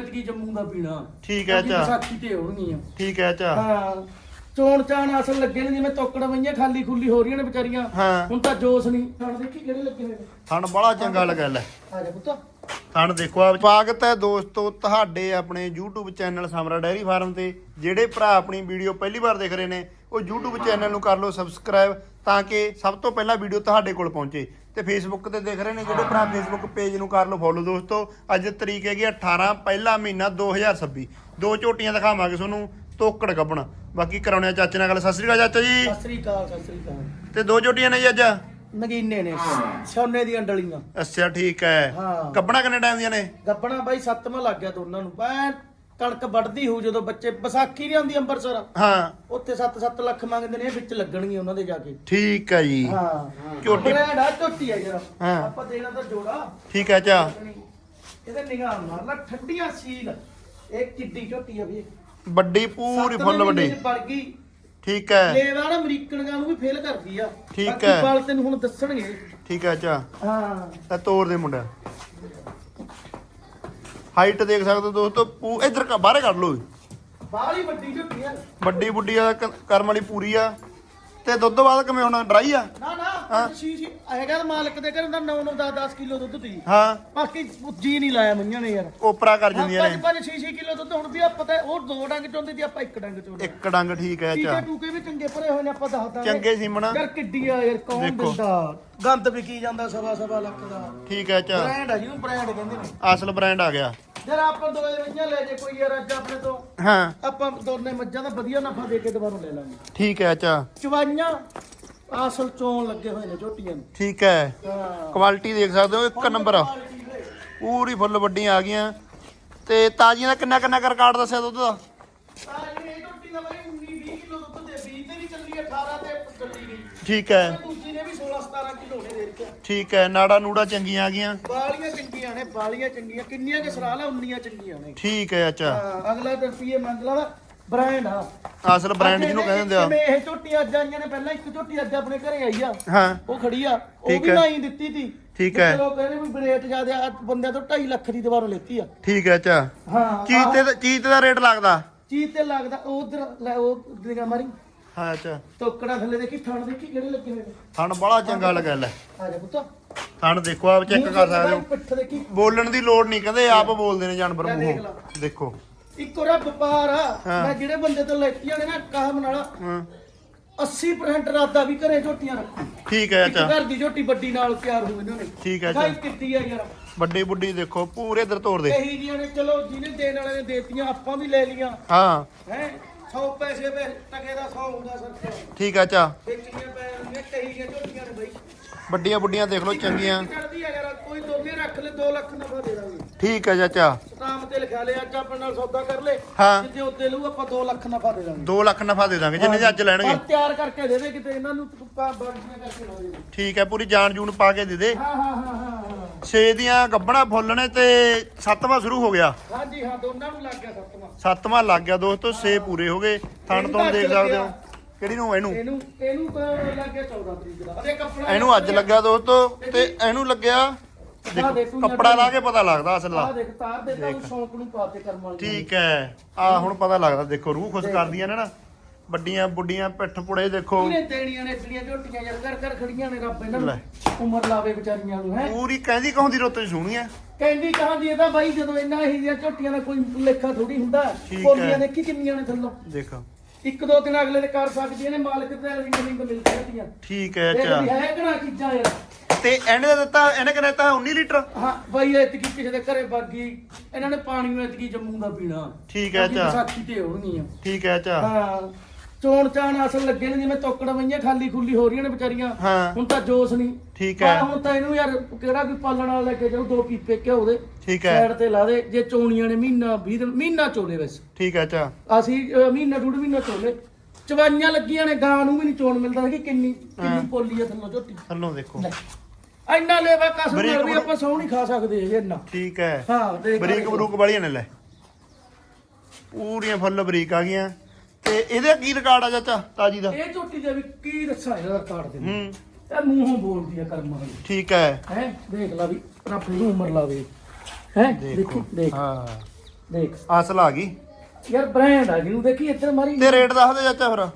ਕੀ ਜੰਮੂ ਦਾ ਪੀਣਾ। ਠੀਕ ਹੈ ਅੱਛਾ। ਵਿਸਾਖੀ ਤੇ ਹੋਣਗੀਆਂ। ਠੀਕ ਹੈ ਅੱਛਾ। ਹਾਂ ਚੋਣ ਚਾਣ ਅਸਲ ਲੱਗੇ ਨੇ ਜਿਵੇਂ ਤੋਕੜ ਵਈਆਂ ਖਾਲੀ ਖੁੱਲੀ ਹੋ ਰਹੀਆਂ ਨੇ ਵਿਚਾਰੀਆਂ। ਹਾਂ। ਹੁਣ ਤਾਂ ਜੋਸ਼ ਨਹੀਂ। ਹੁਣ ਦੇਖੀ ਕਿਹੜੇ ਲੱਗੇ ਹੋਏ ਨੇ। ਥਣ ਬੜਾ ਚੰਗਾ ਲੱਗਾ ਲੈ। ਆ ਜਾ ਪੁੱਤ। ਥਣ ਦੇਖੋ ਆ ਸਵਾਗਤ ਹੈ ਦੋਸਤੋ ਤੁਹਾਡੇ ਆਪਣੇ YouTube channel Samra dairy farm ਤੇ। ਜਿਹੜੇ ਭਰਾ ਆਪਣੀ ਵੀਡੀਓ ਪਹਿਲੀ ਵਾਰ ਦੇਖ ਰਹੇ ਨੇ ਉਹ YouTube ਚੈਨਲ ਨੂੰ ਕਰ ਲਓ ਸਬਸਕ੍ਰਾਈਬ ਤਾਂ ਕਿ ਸਭ ਤੋਂ ਪਹਿਲਾਂ ਵੀਡੀਓ ਤੁਹਾਡੇ ਕੋਲ ਪਹੁੰਚੇ। ਤੇ Facebook ਤੇ ਦੇਖ ਰਹੇ ਨੇ ਜਿਹੜੇ ਭਰਾ Facebook ਪੇਜ ਨੂੰ ਕਰ ਲਓ ਫੋਲੋ ਦੋਸਤੋ। ਅੱਜ ਤਰੀਕ ਹੈਗੀ 18 ਪਹਿਲਾ ਮਹੀਨਾ 2026 ਦੋ ਝੋਟੀਆਂ ਦਿਖਾਵਾਂਗੇ ਤੁਹਾਨੂੰ ਤੋਕੜ ਗੱਬਣ। ਬਾਕੀ ਕਰਾਉਣੇ ਚਾਚੇ ਨਾਲ ਗੱਲ। ਸਤਿ ਸ੍ਰੀ ਅਕਾਲ ਚਾਚਾ ਜੀ। ਸਤਿ ਸ੍ਰੀ ਅਕਾਲ ਸਤਿ ਸ੍ਰੀ ਅਕਾਲ। ਤੇ ਦੋ ਝੋਟੀਆਂ ਨੇ ਜੀ ਅੱਜ? ਨਗੀਨੇ ਨੇ ਸੋਨੇ ਦੀਆਂ ਡਲੀਆਂ। ਅੱਛਾ ਠੀਕ ਹੈ। ਹਾਂ। ਗੱਬਣਾ ਕਿੰਨੇ ਟਾਈਮ ਦੀਆਂ ਨੇ? ਗੱਬਣਾ ਬਾਈ ਸੱਤਵਾਂ ਲੱਗ ਗਿਆ ਦੋਨਾਂ ਨੂੰ। ਐ ਕਣਕ ਵੱਢਦੀ ਹੋਊ ਜਦੋਂ ਬੱਚੇ ਵਿਸਾਖੀ ਨਹੀਂ ਆਉਂਦੀ ਅੰਮ੍ਰਿਤਸਰ ਹਾਂ। ਉੱਥੇ 7-7 ਲੱਖ ਮੰਗਦੇ ਨੇ ਇਹ ਵਿੱਚ ਲੱਗਣਗੀਆਂ ਉਹਨਾਂ ਦੇ ਜਾ ਕੇ। ਠੀਕ ਹੈ ਜੀ। ਹਾਂ। ਝੋਟੀ- ਬ੍ਰੈਂਡ ਆ ਝੋਟੀ ਆ ਜਰਾ। ਹਾਂ। ਆਪਾਂ ਦੇਣਾ ਤਾਂ ਜੋੜਾ। ਠੀਕ ਹੈ ਚਾ ਇਹਦੇ ਨਿਗਾਹ ਮਾਰ ਲੈ ਠੰਡੀਆਂ ਸੀਲ। ਇਹ ਕਿੱਡੀ ਝੋਟੀ ਆ ਵੀ ਵੱਡੀ ਪੂਰੀ ਫੁੱਲ ਵੱਡੀ। ਗਈ। ਠੀਕ ਹੈ ਲੇਵਾ ਨਾ ਅਮਰੀਕਨ ਨੂੰ ਵੀ ਫੇਲ ਕਰਦੀ ਆ। ਠੀਕ ਬਾਕੀ ਹੈ। ਬਾਲ ਤੈਨੂੰ ਹੁਣ ਦੱਸਣਗੇ। ਠੀਕ ਹੈ ਚਾ ਹਾਂ। ਤਾਂ ਤੋਰ ਦੇ ਮੁੰਡਾ। ਹਾਈਟ ਦੇਖ ਸਕਦੇ ਹੋ ਦੋਸਤੋ ਪੂ ਇਧਰ ਕ- ਬਾਹਰੇ ਕੱਢ ਲਓ ਬਾਹਲੀ ਵੱਡੀ ਝੋਟੀ ਆ। ਵੱਡੀ ਬੁੱਢੀ ਆ ਕ- ਕਰਮ ਵਾਲੀ ਪੂਰੀ ਆ। ਤੇ ਦੁੱਧ ਬਾਅਦ ਕਿਵੇਂ ਹੋਣਾ? ਡਰਾਈ ਆ? ਨਾ ਨਾ ਸ਼ੀ ਸ਼ੀ ਹੈਗਾ ਮਾਲਕ ਦੇ ਘਰ ਦਾ 9 9 10 10 ਕਿਲੋ ਦੁੱਧ ਦੀ। ਹਾਂ। ਬਾਕੀ ਜੀ ਨਹੀਂ ਲਾਇਆ ਮੰਨਿਆ ਨੇ ਯਾਰ। ਓਪਰਾ ਕਰ ਜਾਂਦੀਆਂ ਪੰਜ ਨੇ। ਪੰਜ 6 6 ਕਿਲੋ ਦੁੱਧ ਹੁਣ ਵੀ ਆ ਪਤਾ ਉਹ ਦੋ ਡੰਗ ਚੋਂਦੀ ਦੀ ਆਪਾਂ ਇੱਕ ਡੰਗ ਚੋਂਦੇ। ਇੱਕ ਡੰਗ ਠੀਕ ਹੈ ਟੀਕੇ ਚਾ ਟੂਕੇ ਵੀ ਚੰਗੇ ਭਰੇ ਹੋਏ ਨੇ ਆਪਾਂ ਦੱਸ ਦਾਂਗੇ। ਚੰਗੇ ਸੀਮਣਾ। ਯਾਰ ਕਿੱਡੀ ਆ ਯਾਰ ਕੌਣ ਦੇਖੋ। ਦਿੰਦਾ? ਗੰਦ ਵਿਕੀ ਜਾਂਦਾ ਸਵਾ ਸਵਾ ਲੱਖ ਦਾ। ਠੀਕ ਹੈ ਚਾ ਬ੍ਰਾਂਡ ਆ ਜਿਹਨੂੰ ਬ੍ਰਾਂਡ ਕਹਿੰਦੇ ਨੇ। ਅਸਲ ਬ੍ਰਾਂਡ ਆ ਗਿਆ। ਯਾਰ ਆਪਾਂ ਦੋਏ ਮਈਆਂ ਲੈ ਜੇ ਕੋਈ ਯਾਰ ਅੱਜ ਆਪਣੇ ਤੋਂ। ਹਾਂ। ਆਪਾਂ ਦੋਨੇ ਮੱਝਾਂ ਦਾ ਵਧੀਆ ਨਫਾ ਦੇ ਕੇ ਦੁਬਾਰਾ ਲੈ ਲਾਂਗੇ। ਠੀਕ ਹੈ ਚਾ ਚਵਾਈਆਂ ਅਸਲ ਚੋਣ ਲੱਗੇ ਹੋਏ ਨੇ ਝੋਟੀਆਂ ਨੂੰ। ਠੀਕ ਹੈ। ਹਾਂ। ਕੁਆਲਿਟੀ ਦੇਖ ਸਕਦੇ ਹੋ ਇੱਕ ਨੰਬਰ ਆ। ਪੂਰੀ ਫੁੱਲ ਵੱਡੀਆਂ ਆ ਗਈਆਂ। ਤੇ ਤਾਜ਼ੀਆਂ ਦਾ ਕਿੰਨਾ ਕਿੰਨਾ ਕਰ ਕਾਰਡ ਦੱਸਿਆ ਦੁੱਧ ਦਾ? ਤਾਂ ਇਹ ਝੋਟੀ ਦਾ ਬਾਈ 19 20 ਕਿਲੋ ਦੁੱਧ ਦੇ 20 ਤੇ ਵੀ ਚੱਲੀ 18 ਤੇ ਚੱਲੀ ਗਈ। ਠੀਕ ਹੈ। ਦੂਜੀ ਨੇ ਵੀ 16 17 ਕਿਲੋ ਨੇ ਦੇ ਰੱਖਿਆ ਠੀਕ ਹੈ ਨਾੜਾ ਨੂੜਾ ਚੰਗੀਆਂ ਆ ਗਈਆਂ। ਬਾਲੀਆਂ ਚੰਗੀਆਂ ਨੇ ਬਾਲੀਆਂ ਚੰਗੀਆਂ। ਕਿੰਨੀਆਂ ਕਿ ਸਰਾਲਾ ਉੰਨੀਆਂ ਚੰਗੀਆਂ ਨੇ। ਠੀਕ ਹੈ ਅੱਛਾ। ਅਗਲਾ ਤਾਂ ਰੁਪਈਏ ਮੰਗ ਲਾ ਬ੍ਰਾਂਡ ਆ। ਅਸਲ ਬ੍ਰਾਂਡ ਜਿਹਨੂੰ ਕਹਿੰਦੇ ਹੁੰਦੇ ਆ। ਜਿਵੇਂ ਇਹ ਝੋਟੀ ਅੱਜ ਆਈਆਂ ਨੇ ਪਹਿਲਾਂ ਇੱਕ ਝੋਟੀ ਅੱਜ ਆਪਣੇ ਘਰੇ ਆਈ ਆ। ਹਾਂ। ਉਹ ਖੜੀ ਆ। ਉਹ ਠੀਕ ਵੀ ਹੈ। ਲਾਈ ਦਿੱਤੀ ਸੀ ਠੀਕ ਹੈ। ਚਲੋ ਕਹਿੰਦੇ ਵੀ ਰੇਟ ਜ਼ਿਆਦਾ ਆ ਬੰਦਿਆਂ ਤੋਂ 2.5 ਲੱਖ ਦੀ ਦੁਬਾਰਾ ਲੈਤੀ ਆ। ਠੀਕ ਹੈ ਅੱਛਾ। ਹਾਂ ਚੀਤੇ ਦਾ ਚੀਤੇ ਦਾ ਰੇਟ ਲੱਗਦਾ। ਚੀਜ਼ ਤੇ ਲੱਗਦਾ। ਉਧਰ ਲੈ ਉਹ ਨਿਗਾ ਮਾਰੀ। ਹਾਂ ਅੱਛਾ। ਟੋਕੜਾ ਥੱਲੇ ਦੇਖੀ ਥਣ ਦੇਖੀ ਕਿਹੜੇ ਲੱਗੇ ਹੋਏ ਨੇ? ਥਣ ਬੜਾ ਚੰਗਾ ਲੱਗਾ ਲੈ ਆ ਜਾ ਪੁੱਤ। ਥਣ ਦੇਖੋ ਆਪ ਚੈੱਕ ਕਰ ਸਕਦੇ ਹੋ। ਪਿੱਠ ਦੇਖੀ। ਬੋਲਣ ਦੀ ਲੋੜ ਨਹੀਂ ਕਹਿੰਦੇ ਆਪ ਬੋਲਦੇ ਨੇ ਜਾਨਵਰ ਲੈ ਦੇਖ ਮੂੰਹੋਂ ਦੇਖੋ। ਇੱਕ ਉਹਦਾ ਵਪਾਰ ਆ। ਹਾਂ। ਮੈਂ ਜਿਹੜੇ ਬੰਦੇ ਤੋਂ ਲੈਤੀਆਂ ਨੇ ਨਾ ਕਾਹਮ ਨਾਲ ਹਾਂ। 80% ਰਾਦਾ ਵੀ ਘਰੇ ਝੋਟੀਆਂ ਰੱਖੂ ਠੀਕ ਹੈ ਇੱਕ ਅੱਛਾ। ਘਰ ਦੀ ਝੋਟੀ ਵੱਡੀ ਨਾਲ ਤਿਆਰ ਹੋਈ ਉਹਨਾਂ ਨੇ। ਠੀਕ ਹੈ ਅੱਛਾ। ਕਿੱਡੀ ਆ ਯਾਰ। ਵੱਡੀ ਬੁੱਢੀ ਦੇਖੋ ਪੂਰੇ ਇਧਰ ਤੋੜ ਦੇ। ਕਹੀ ਜੀਆਂ ਨੇ ਚਲੋ ਜਿਹਨੇ ਦੇਣ ਵਾਲੇ ਨੇ ਦੇਤੀਆਂ ਆਪਾਂ ਵੀ ਲੈ ਲੀਆਂ ਹਾਂ। ਹੈ? 100 ਪੈਸੇ ਵੇ ਟਕੇ ਦਾ 100 ਹੁੰਦਾ ਸਰ। ਠੀਕ ਹੈ ਅੱਛਾ। ਵੇਚੀਆਂ ਪੈ ਜਾਂਦੀਆਂ ਕਹੀ ਜੀਆਂ ਝੋਟੀਆਂ ਨੇ ਬਈ। ਵੱਡੀਆਂ ਬੁੱਢੀਆਂ ਦੇਖ ਲਓ ਚੰਗੀਆਂ। ਚੜਦੀ ਹੈ ਯਾਰ ਕੋਈ ਦੋਨੇ ਰੱਖ ਲੈ 2 ਲੱਖ ਨਫਾ ਦੇ ਦਾਂਗੇ। ਠੀਕ ਹੈ ਚਾਚਾ ਸਟਾਮ ਤੇ ਲਿਖਾ ਲੈ ਅੱਜ ਆਪਣੇ ਨਾਲ ਸੌਦਾ ਕਰ ਲੈ। ਹਾਂ। ਜਿੱਦੇ ਉੱਤੇ ਲਊ ਆਪਾਂ 2 ਲੱਖ ਨਫਾ ਦੇ ਦਾਂਗੇ। 2 ਲੱਖ ਨਫਾ ਦੇ ਦਾਂਗੇ ਜਿੰਨੇ ਦੇ ਅੱਜ ਲੈਣਗੇ। ਪਰ ਤਿਆਰ ਕਰਕੇ ਦੇ ਦੇ ਕਿਤੇ ਇਹਨਾਂ ਨੂੰ ਪਾ ਬਾਗੀਆਂ ਕਰਕੇ ਲਾ ਦੇ। ਠੀਕ ਹੈ ਪੂਰੀ ਜਾਨ ਜੂਨ ਪਾ ਕੇ ਦੇ ਦੇ। ਹਾਂ ਹਾਂ ਹਾਂ ਹਾਂ ਹਾਂ। ਛੇ ਦੀਆਂ ਗੱਬਣਾ ਫੁੱਲ ਨੇ ਤੇ ਸੱਤਵਾਂ ਸ਼ੁਰੂ ਹੋ ਗਿਆ। ਹਾਂਜੀ ਹਾਂ ਦੋਨਾਂ ਨੂੰ ਲੱਗ ਗਿਆ ਸੱਤਵਾਂ। ਸੱਤਵਾਂ ਲੱਗ ਗਿਆ ਦੋਸਤੋ ਛੇ ਪੂਰੇ ਹੋ ਗਏ। ਥਣ ਤੋਂ ਦੇਖ ਸਕਦੇ ਹੋ। ਕਿਹੜੀ ਨੂੰ ਇਹਨੂੰ? ਇਹਨੂੰ ਇਹਨੂੰ ਤਾਂ ਲੱਗ ਗਿਆ 14 ਤਰੀਕ ਦਾ। ਅਰੇ ਕੱਪੜਾ ਇਹਨੂੰ ਅੱਜ ਲੱਗਿਆ ਦੋਸਤੋ ਤੇ ਇਹਨੂੰ ਲੱਗਿਆ ਆਹ ਦੇਖੋ ਕੱਪੜਾ ਲਾ ਕੇ ਪਤਾ ਲੱਗਦਾ ਅਸਲ ਦਾ। ਦੇਖ ਤਾਰ ਦੇ ਤਾਂ ਸ਼ੌਂਕ ਨੂੰ ਪਾਤੇ ਕਰਮ ਵਾਲੀ ਠੀਕ ਹੈ। ਆ ਹੁਣ ਪਤਾ ਲੱਗਦਾ ਦੇਖੋ ਰੂਹ ਖੁਸ਼ ਕਰਦੀਆਂ ਨੇ ਨਾ। ਵੱਡੀਆਂ ਬੁੱਡੀਆਂ ਪਿੱਠ ਪੁੜੇ ਦੇਖੋ। ਇਹਨੇ ਦੇਣੀਆਂ ਨੇ ਜਿਹੜੀਆਂ ਝੋਟੀਆਂ ਯਾਰ ਕਰ ਕਰ ਖੜੀਆਂ ਨੇ ਰੱਬ ਇਹਨਾਂ ਲੈ। ਨੂੰ ਉਮਰ ਲਾਵੇ ਵਿਚਾਰੀਆਂ ਨੂੰ ਹੈ। ਪੂਰੀ ਕਹਿੰਦੀ ਕਹੋਂਦੀ ਰੁੱਤ ਚ ਸੋਹਣੀਆਂ ਕਹਿੰਦੀ ਕਹਾਂਦੀ ਇਹ ਤਾਂ ਬਾਈ ਜਦੋਂ ਇੰਨਾ ਹੀ ਦੀਆਂ ਝੋਟੀਆਂ ਦਾ ਕੋਈ ਲੇਖਾ ਥੋੜੀ ਹੁੰਦਾ ਠੀਕ ਹੈ। ਕੋਲੀਆਂ ਦੇਖੀ ਕਿੰਨੀਆਂ ਨੇ ਥੱਲੋਂ। ਦੇਖੋ। ਇੱਕ ਦੋ ਦਿਨ ਅਗਲੇ ਦੇ ਕਰ ਸਕਦੀਆਂ ਨੇ ਮਾਲਕ ਤੇ ਰਿੰਗ ਰਿੰਗ ਮਿਲ ਜਾਂਦੀਆਂ। ਠੀਕ ਹੈ ਇਹ ਅੱਛਾ। ਹੈ ਕਿਹੜਾ ਚੀਜ਼ਾਂ ਯਾਰ। ਤੇ ਇਹਨੇ ਦਾ ਦਿੱਤਾ ਇਹਨੇ ਕਿੰਨੇ ਦਿੱਤਾ? 19 ਲੀਟਰ। ਹਾਂ ਬਾਈ ਐਤਕੀ ਕਿਸੇ ਦੇ ਘਰੇ ਬਾਗੀ। ਇਹਨਾਂ ਨੇ ਪਾਣੀ ਨੂੰ ਐਤਕੀ ਜੰਮੂ ਦਾ ਪੀਣਾ। ਠੀਕ ਹੈ, ਕਿਉਂਕਿ ਅੱਛਾ। ਵਿਸਾਖੀ ਤੇ ਹੋਣਗੀਆਂ ਠੀਕ ਹੈ ਅੱਛਾ। ਹਾਂ ਚੋਣ ਚਾਣ ਅਸਲ ਲੱਗੇ ਨੇ ਜਿਵੇਂ ਤੋਕੜ ਵਈਆਂ ਖਾਲੀ ਖੁੱਲੀ ਹੋ ਰਹੀਆਂ ਨੇ ਵਿਚਾਰੀਆਂ। ਹਾਂ। ਹੁਣ ਤਾਂ ਜੋਸ਼ ਨਹੀਂ। ਠੀਕ ਹੈ। ਹਾਂ, ਹੁਣ ਤਾਂ ਇਹਨੂੰ ਯਾਰ ਕਿਹੜਾ ਵੀ ਪਾਲਣ ਵਾਲਾ ਲੈ ਕੇ ਜਾਊ ਦੋ ਪੀਪੇ ਘਿਓ ਦੇ। ਠੀਕ ਹੈ। ਸਾਈਡ ਤੇ ਲਾ ਦੇ ਜੇ ਚੋਣੀਆਂ ਨੇ ਮਹੀਨਾ 20 ਦਿਨ ਮਹੀਨਾ ਚੋਲੇ ਵੈਸੇ ਠੀਕ ਹੈ ਅੱਛਾ। ਅਸੀਂ ਅਹ, ਮਹੀਨਾ ਡੂਢ ਮਹੀਨਾ ਚੋਲੇ। ਚਵਾਈਆਂ ਲੱਗੀਆਂ ਨੇ ਗਾਂ ਨੂੰ ਵੀ ਨਹੀਂ ਚੋਣ ਮਿਲਦਾ ਕਿ ਕਿੰਨੀ ਕਿੰਨੀ ਪੋਲੀ ਆ ਥੱਲੋਂ ਝੋਟੀ। ਥੱਲੋਂ ਦੇਖੋ। ਲੈ। ਇੰਨਾ ਲੈਵਾ ਕਸਮ ਬਰੀਕ ਨਾਲ ਵੀ ਆਪਾਂ ਸੌ ਨਹੀਂ ਖਾ ਸਕਦੇ ਇਹ ਇੰਨਾ। ਠੀਕ ਹੈ। ਹਾਂ ਦੇਖ ਬਰੀਕ ਬਰੂਕ ਵਾਲੀਆਂ ਨੇ ਲੈ। ਪੂਰੀਆਂ ਫੁੱਲ ਬਰੀਕ ਆ ਗਈਆਂ। ਤੇ ਇਹਦਾ ਕੀ ਰਿਕਾਰਡ ਆ ਚਾਚਾ ਤਾਜੀ ਦਾ? ਇਹ ਝੋਟੀ ਦੇ ਵੀ ਕੀ ਦੱਸਾਂ ਇਹਦਾ ਕਾਰਡ ਦੇ ਹੂੰ। ਇਹ ਮੂੰਹੋਂ ਬੋਲਦੀ ਆ ਕਰਮਾਂ ਵਾਲੀ। ਠੀਕ ਹੈ। ਹੈ ਦੇਖ ਲਾ ਵੀ ਰੱਬ ਨੂੰ ਉਮਰ ਲਾਵੇ। ਹੈ ਦੇਖੀ। ਦੇਖੋ ਦੇਖ। ਹਾਂ। ਦੇਖ। ਅਸਲ ਆ ਗਈ। ਯਾਰ ਬ੍ਰਾਂਡ ਆ ਜਿਹਨੂੰ ਦੇਖੀ ਇੱਧਰ ਮਾਰੀ। ਤੇ ਰੇਟ ਦੱਸ ਦੇ ਚਾਚਾ ਫਿਰ।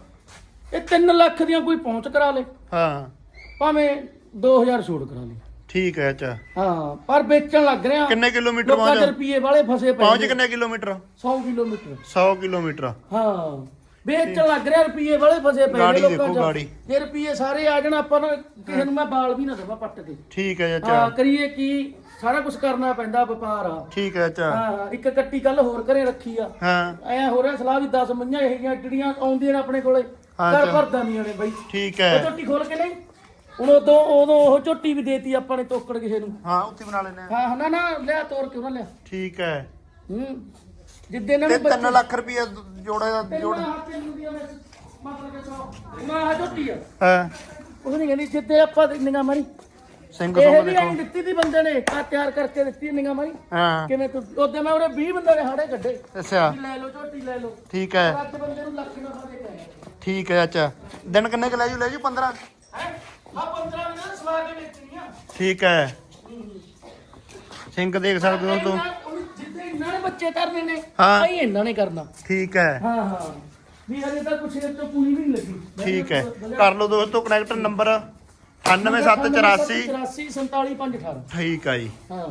ਇਹ 3 ਲੱਖ ਦੀਆਂ ਕੋਈ ਪਹੁੰਚ ਕਰਾ ਲੇ। ਹਾਂ। ਭਾਵੇਂ 2000 ਛੋਟ ਕਰਾ ਲੇ ਠੀਕ ਹੈ ਚਾਚਾ ਹਾਂ ਪਰ ਵੇਚਣ ਲੱਗ ਰਿਹਾ। ਕਿੰਨੇ ਕਿਲੋਮੀਟਰ ਲੋਕਾਂ ਦੇ ਪਹੁੰਚ ਰੁਪਏ ਵਾਲੇ ਫਸੇ ਪਏ ਪਹੁੰਚ ਨੇ। ਕਿੰਨੇ ਕਿਲੋਮੀਟਰ? 100 ਕਿਲੋਮੀਟਰ। 100 ਕਿਲੋਮੀਟਰ। ਹਾਂ ਵੇਚਣ ਲੱਗ ਰਿਹਾ ਰੁਪਏ ਵਾਲੇ ਫਸੇ ਪਏ ਗਾੜੀ ਦੇਖੋ, ਗਾੜੀ। ਜੇ ਰੁਪਏ ਸਾਰੇ ਆ ਜਾਣ ਆਪਾਂ ਨੂੰ ਕਿਸੇ ਨੂੰ ਮੈਂ ਬਾਲ ਵੀ ਨਾ ਦੇਵਾਂ ਪੱਟ ਕੇ। ਠੀਕ ਹੈ ਹਾਂ ਚਾਚਾ ਕਰੀਏ ਕੀ? ਸਾਰਾ ਕੁਝ ਕਰਨਾ ਪੈਂਦਾ ਵਪਾਰ ਆ। ਠੀਕ ਹੈ ਚਾਚਾ ਹਾਂ ਇੱਕ ਕੱਟੀ ਕੱਲ ਹੋਰ ਘਰੇ ਰੱਖੀ ਆ। ਹਾਂ। ਐ ਹੋ ਰਿਹਾ ਸਲਾਹ ਵੀ 10 ਮੰਝਾਂ ਇਹ ਜਿਹੜੀਆਂ ਆਉਂਦੀਆਂ ਨੇ ਆਪਣੇ ਕੋਲੇ। ਹਾਂ ਘਰ ਚੱਲ। ਭਰਦਾ ਨਹੀਂ ਨੇ ਬਈ। ਠੀਕ ਉਹ ਹੈ ਝੋਟੀ ਖੋਲ ਕੇ ਨਹੀਂ? ਹੁਣ ਉਦੋਂ ਉਦੋਂ ਉਹ ਝੋਟੀ ਵੀ ਦੇਤੀ ਆਪਾਂ ਨੇ ਤੋਕੜ ਕਿਸੇ ਨੂੰ। ਹਾਂ ਉੱਥੇ ਬਣਾ ਲੈਣੇ ਆ। ਹਾਂ ਨਾ ਨਾ ਲਿਆ ਤੋੜ ਕੇ ਉਹਨਾਂ ਲਿਆ। ਠੀਕ ਹੈ। ਹੂੰ। ਜਿੱਦੇ ਇਹਨਾਂ ਤੇ ਨੂੰ 3 ਲੱਖ ਰੁਪਏ ਜੋੜੇ ਦਾ ਜੋੜ ਮਾਂ ਝੋਟੀ ਆ। ਹਾਂ। ਉਹ ਨਹੀਂ ਕਹਿੰਦੀ ਜਿੱਦੇ ਆਪਾਂ ਨਿਗਾ ਮਾਰੀ। ਸਿੰਘ ਇਹ ਸੁੰਗ ਵੀ ਦੇਖੋ। ਐਂ ਦਿੱਤੀ ਦੀ ਬੰਦੇ ਨੇ ਆ ਤਿਆਰ ਕਰਕੇ ਦਿੱਤੀ ਨਿਗਾ ਮਾਰੀ। ਹਾਂ। ਕਿਵੇਂ ਤੂੰ ਉਹਦੇ ਮੈਂ ਉਹਦੇ 20 ਬੰਦੇ ਨੇ ਹਾੜੇ ਕੱਢੇ। ਅੱਛਾ। ਵੀ ਲੈ ਲਓ ਝੋਟੀ ਲੈ ਲਓ। ਠੀਕ ਹੈ। ਅੱਜ ਬੰਦੇ ਨੂੰ ਲੱਖ ਨਾ ਦੇ ਕੇ ਠੀਕ ਹੈ ਚਾਚਾ ਦਿਨ ਕਿੰਨੇ ਕੁ ਲੈ ਜੂ? ਲੈ ਜੂ 15 ਹੈ ਆ 15 ਮਿੰਟ ਸਵਾ ਕੇ ਵੇਚਣੀ ਆ ਠੀਕ ਹੈ। ਸਿੰਘ ਦੇਖ ਸਕਦੇ ਹੋ ਦੋਸਤੋ ਜਿੱਦੇ ਇਹਨਾਂ ਨੇ ਬੱਚੇ ਕਰਨੇ ਨੇ ਹਾਂ। ਆਈ ਇਹਨਾਂ ਨੇ ਕਰਨਾ। ਠੀਕ ਹੈ। ਹਾਂ ਹਾਂ। ਵੀ ਹਜੇ ਤਾਂ ਕੁਛ ਇਹ ਤੋਂ ਪੂਰੀ ਵੀ ਨਹੀਂ ਲੱਗੀ। ਠੀਕ ਹੈ। ਕਰ ਲਓ ਦੋਸਤੋ ਕਨੈਕਟ ਨੰਬਰ 98784 84 47 518 ਠੀਕ ਹੈ ਜੀ। ਹਾਂ।